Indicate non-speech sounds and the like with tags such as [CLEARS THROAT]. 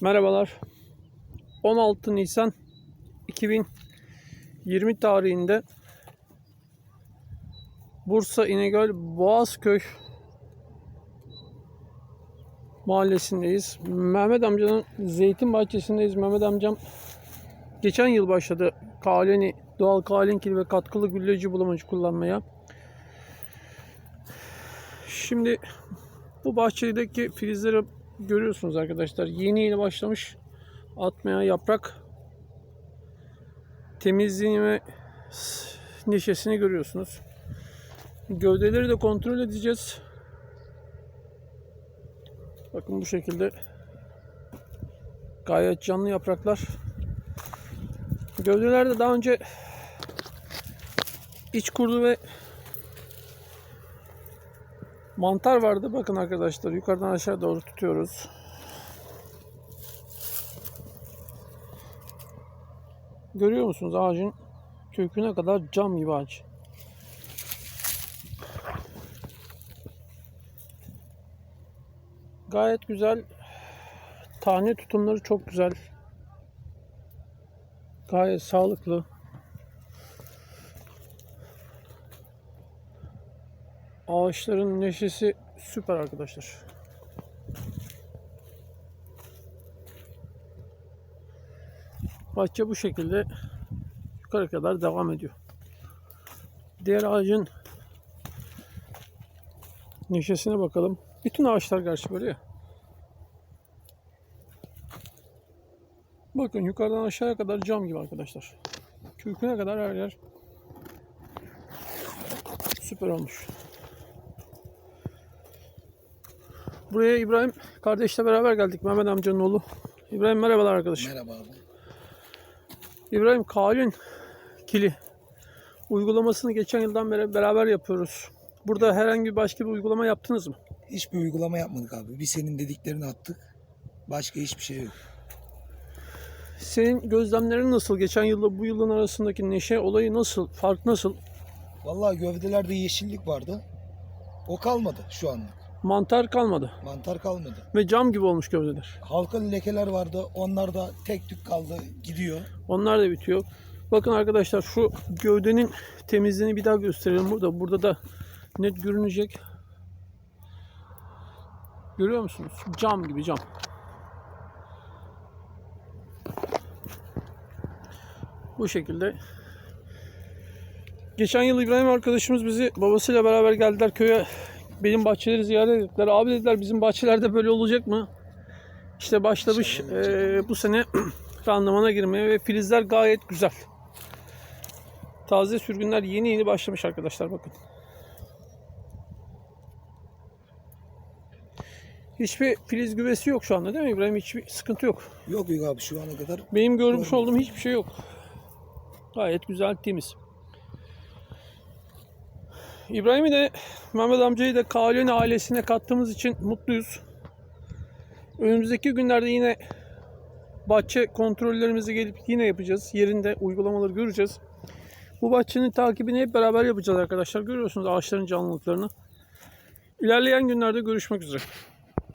Merhabalar. 16 Nisan 2020 tarihinde Bursa İnegöl Boğazköy mahallesindeyiz. Mehmet amcanın zeytin bahçesindeyiz. Mehmet amcam geçen yıl başladı kaleni, doğal kalenkil ve katkılı gülleci bulamacı kullanmaya. Şimdi bu bahçedeki filizleri görüyorsunuz arkadaşlar. Yeni yeni başlamış atmaya yaprak. Temizliğini ve neşesini görüyorsunuz. Gövdeleri de kontrol edeceğiz. Bakın bu şekilde gayet canlı yapraklar. Gövdelerde daha önce iç kurdu ve mantar vardı. Bakın arkadaşlar yukarıdan aşağı doğru tutuyoruz. Görüyor musunuz ağacın köküne kadar cam gibi ağaç. Gayet güzel. Tane tutumları çok güzel. Gayet sağlıklı. Ağaçların neşesi süper arkadaşlar. Bahçe bu şekilde yukarı kadar devam ediyor. Diğer ağacın neşesine bakalım. Bütün ağaçlar gerçi böyle ya. Bakın yukarıdan aşağıya kadar cam gibi arkadaşlar. Köküne kadar her yer süper olmuş. Buraya İbrahim kardeşle beraber geldik. Mehmet amcanın oğlu. İbrahim merhabalar arkadaşım. Merhaba abi. İbrahim Kalin Kili uygulamasını geçen yıldan beri beraber yapıyoruz. Burada herhangi başka bir uygulama yaptınız mı? Hiçbir uygulama yapmadık abi. Bir senin dediklerini attık. Başka hiçbir şey yok. Senin gözlemlerin nasıl? Geçen yılla bu yılın arasındaki neşe olayı nasıl? Fark nasıl? Vallahi gövdelerde yeşillik vardı. O kalmadı şu anlık. Mantar kalmadı. Mantar kalmadı. Ve cam gibi olmuş gövdeler. Halkalı lekeler vardı. Onlar da tek tük kaldı. Gidiyor. Onlar da bitiyor. Bakın arkadaşlar şu gövdenin temizliğini bir daha gösterelim burada. Burada da net görünecek. Görüyor musunuz? Cam gibi cam. Bu şekilde. Geçen yıl İbrahim arkadaşımız bizi babasıyla beraber geldiler köye. Benim bahçeleri ziyaret ettiler. Abi dediler bizim bahçelerde böyle olacak mı? İşte başlamış eee, bu sene [CLEARS THROAT] randımana girmeye ve filizler gayet güzel. Taze sürgünler yeni yeni başlamış arkadaşlar bakın. Hiçbir filiz güvesi yok şu anda değil mi İbrahim? Hiçbir sıkıntı yok. Yok yok abi şu ana kadar. Benim görmüş olduğum hiçbir şey yok. Gayet güzel, temiz. İbrahim'i de Mehmet amcayı da Kaleni ailesine kattığımız için mutluyuz. Önümüzdeki günlerde yine bahçe kontrollerimizi gelip yine yapacağız. Yerinde uygulamaları göreceğiz. Bu bahçenin takibini hep beraber yapacağız arkadaşlar. Görüyorsunuz ağaçların canlılıklarını. İlerleyen günlerde görüşmek üzere.